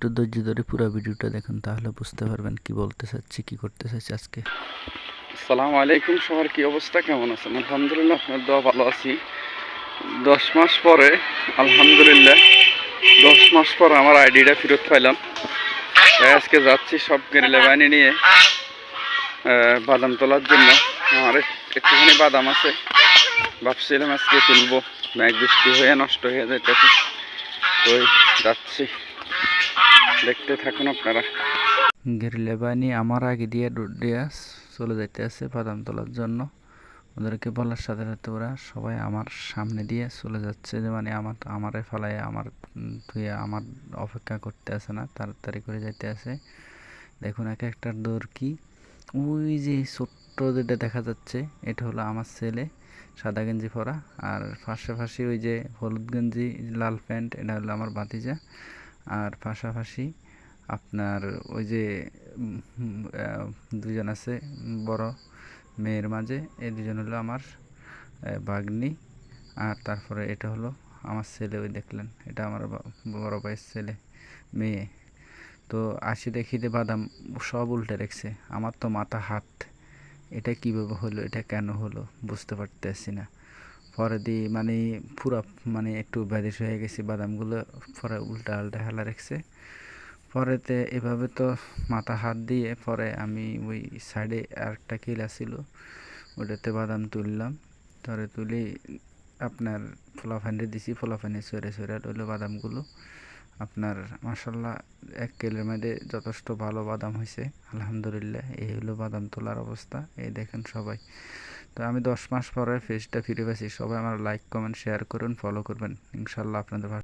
একটু ধৈর্য ধরে পুরো ভিডিওটা দেখুন, তাহলে বুঝতে পারবেন কি বলতে চাচ্ছি, কি করতে চাচ্ছি আজকে। আসসালামু আলাইকুম, সবার কি অবস্থা? কেমন আছেন? আলহামদুলিল্লাহ, আপনার দোয়া ভালো আছি। দশ মাস পরে, আলহামদুলিল্লাহ, দশ মাস পর আমার আইডিটা ফেরত পাইলাম। আজকে যাচ্ছি সব গেরিলা বাহিনী নিয়ে বাদাম তোলার জন্য। আমার একটুখানি বাদাম আছে। ভাবছিলাম আজকে তুলবো। মেঘ বৃষ্টি হয়ে নষ্ট হয়ে যাইতেছে। তো যাচ্ছি। দেখতে থাকুন আপনারা। গেরিলা বাহিনী আমার আগে দিয়ে দৌড় দিয়ে চলে যাইতে আছে বাদাম তোলার জন্য। ওদেরকে বলার সাথে সাথে ওরা সবাই আমার সামনে দিয়ে চলে যাচ্ছে। যে মানে আমার আমারে ফেলায় আমার ধুয়ে আমার অপেক্ষা করতে আসে না, তাড়াতাড়ি করে যাইতে আছে। দেখুন এক একটার দৌড় কি। ওই যে ছোট্ট যেটা দেখা যাচ্ছে, এটা হলো আমার ছেলে, সাদা গেঞ্জি পরা। আর পাশাপাশি ওই যে হলুদ গেঞ্জি, লাল প্যান্ট, এটা হলো আমার ভাতিজা। আর পাশাপাশি আপনার ওই যে দুজন আছে, বড় মেয়ের মাঝে এই দুজন হলো আমার ভাগ্নি। আর তারপরে এটা হলো আমার ছেলে, ওই দেখলেন, এটা আমার বড় ভাইয়ের ছেলে, মেয়ে। তো আসি দেখি যে বাদাম সব উল্টে রেখেছে। আমার তো মাথা হাত, এটা কীভাবে হলো, এটা কেন হলো, বুঝতে পারতেছি না। পরে দিয়ে মানে পুরা মানে একটু ব্যাধিস হয়ে গেছি, বাদামগুলো পরে উল্টা উল্টা হেলা রেখেছে। পরেতে এভাবে তো মাথা হাত দিয়ে পরে আমি ওই সাইডে আরেকটা কিলা ছিল ওটাতে বাদাম তুললাম। ধরে তুলি আপনার ফোলাফান্ডে দিছি ফোলাফান্ডে সরে সরে রইল বাদামগুলো। আপনার মাসাল্লাহ এক কিলোর মধ্যে যথেষ্ট ভালো বাদাম হয়েছে আলহামদুলিল্লাহ। এই হলো বাদাম তোলার অবস্থা, এই দেখেন সবাই। তো আমি দশ মাস পরে ফেসটা ফিরে পেয়েছি সবাই আমার লাইক কমেন্ট শেয়ার করুন ফলো করবেন। ইনশাল্লাহ আপনাদের